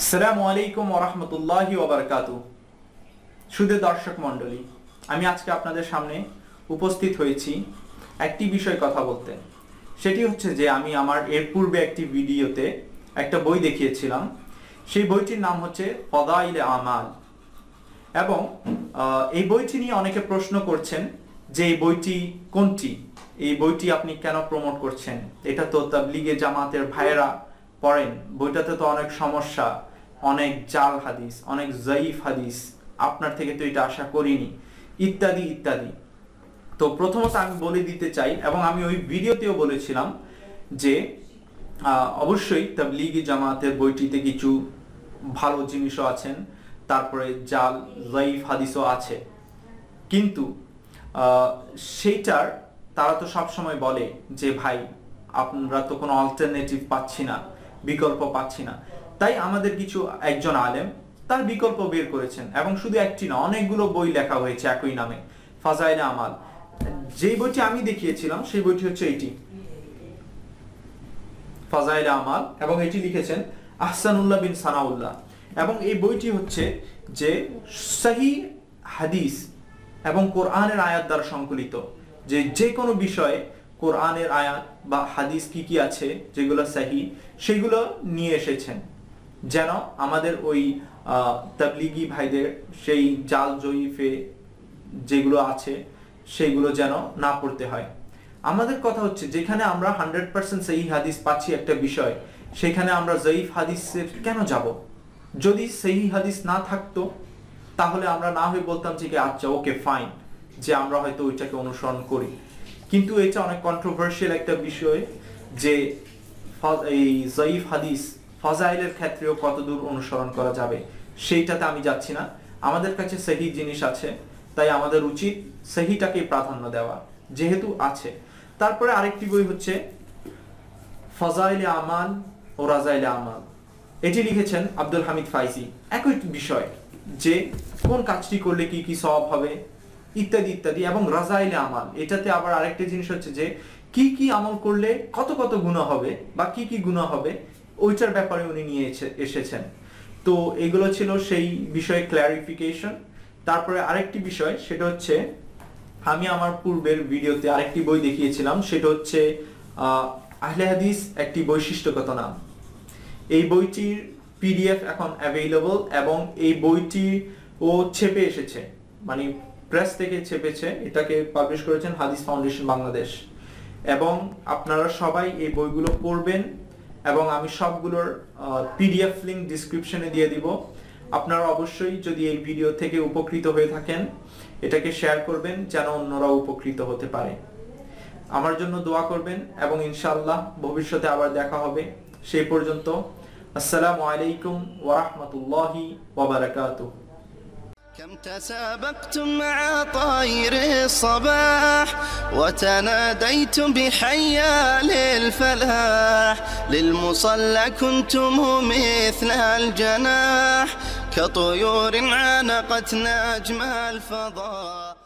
আসসালামু আলাইকুম ওরহমতুল্লাহি ওবরকাতু সুদে দর্শক মণ্ডলী, আমি আজকে আপনাদের সামনে উপস্থিত হয়েছি একটি বিষয় কথা বলতে। সেটি হচ্ছে যে আমি আমার এর পূর্বে একটি ভিডিওতে একটা বই দেখিয়েছিলাম। সেই বইটির নাম হচ্ছে ফদাইলে আমাল। এবং এই বইটি নিয়ে অনেকে প্রশ্ন করছেন যে এই বইটি কোনটি? এই বইটি আপনি কেন প্রমোট করছেন? এটা তো তাবলিগে জামাতের ভাইয়েরা পড়েন। বইটাতে তো অনেক সমস্যা, অনেক জাল হাদিস, অনেক জয়ীফ হাদিস, আপনার থেকে তো এটা আশা করিনি। ইত্যাদি ইত্যাদি। তো প্রথমত আমি বলে দিতে চাই, এবং আমি ওই ভিডিওতেও বলেছিলাম যে অবশ্যই তাবলিগি জামাতের বইটিতে কিছু ভালো জিনিসও আছেন, তারপরে জাল জয়ীফ হাদিসও আছে। কিন্তু সেইটার তারা তো সবসময় বলে যে, ভাই, আপনারা তো কোনো অল্টারনেটিভ পাচ্ছি না। বিকল্প পাচ্ছি না। তাই আমাদের কিছু একজন আলেম তার বিকল্প বের করেছেন এবং শুধু একটি না, অনেকগুলো বই লেখা হয়েছে একই নামে, ফাজাইলে আমাল। যেই বইটি আমি দেখিয়েছিলাম, সেই বইটি হচ্ছে এটি ফাজাইলে আমাল, এবং এটি লিখেছেন আহসানুল্লাহ বিন সানাউল্লাহ। এবং এই বইটি হচ্ছে যে সহি হাদিস এবং কোরআনের আয়াত দ্বারা সংকলিত, যে যে কোনো বিষয়ে কোরআনের আয়াত বা হাদিস কি কি আছে যেগুলো সহি, সেগুলো নিয়ে এসেছেন। যেন আমাদের ওই তাবলিগি ভাইদের সেই জাল জয়ীফে যেগুলো আছে, সেগুলো যেন না পড়তে হয়। আমাদের কথা হচ্ছে, যেখানে আমরা হান্ড্রেড পার্সেন্ট সেই হাদিস পাচ্ছি একটা বিষয়, সেখানে আমরা জয়ীফ হাদিসের কেন যাব? যদি সেই হাদিস না থাকতো, তাহলে আমরা না হয়ে বলতাম যে আচ্ছা ওকে, ফাইন, যে আমরা হয়তো ওইটাকে অনুসরণ করি। কিন্তু এটা অনেক কন্ট্রোভার্সিয়াল একটা বিষয় যে এই জয়ীফ হাদিস ফাজাইলের ক্ষেত্রেও কতদূর অনুসরণ করা যাবে, সেইটাতে আমি যাচ্ছি না। আমাদের কাছে সেহি জিনিস আছে, তাই আমাদের উচিত সহিটাকে প্রাধান্য দেওয়া, যেহেতু আছে। তারপরে আরেকটি বই হচ্ছে, ফজাইলে আমাল ও রাজাইলে আমাল। এটি লিখেছেন আব্দুল হামিদ ফাইজি। একই বিষয় যে কোন কাজটি করলে কি কি সওয়াব হবে ইত্যাদি ইত্যাদি এবং রাজাইলে আমাল। এটাতে আবার আরেকটা জিনিস হচ্ছে যে কি কি আমল করলে কত কত গুণা হবে বা কি কি গুণা হবে ওইটার ব্যাপারে উনি নিয়ে এসে- এসেছেন। তো এগুলো ছিল সেই বিষয়ে ক্ল্যারিফিকেশন তারপরে আরেকটি বিষয় সেটা হচ্ছে আমি আমার পূর্বের ভিডিওতে আরেকটি বই দেখিয়েছিলাম সেটা হচ্ছে আহ, আহলে হাদিস একটি বৈশিষ্ট্যগত নাম। এই বইটির পিডিএফ এখন অ্যাভেলেবল এবং এই বইটি ও ছেপে এসেছে। মানে প্রেস থেকে ছেপেছে এটাকে পাবলিশ করেছেন হাদিস ফাউন্ডেশন বাংলাদেশ। এবং আপনারা সবাই এই বইগুলো পড়বেন এবং আমি সবগুলোর পিডিএফ লিঙ্ক ডিসক্রিপশনে দিয়ে দিব। আপনারা অবশ্যই যদি এই ভিডিও থেকে উপকৃত হয়ে থাকেন, এটাকে শেয়ার করবেন যেন অন্যরা উপকৃত হতে পারে। আমার জন্য দোয়া করবেন এবং ইনশাআল্লাহ ভবিষ্যতে আবার দেখা হবে। সেই পর্যন্ত, আসসালামু আলাইকুম ওরহমতুল্লাহি ওয়াবারাকাতুহ كم تسابقتم مع طير الصباح وتناديتم بحيا للفلاح للمصلى كنتم مثل الجناح كطيور عانقت نجم الفضاء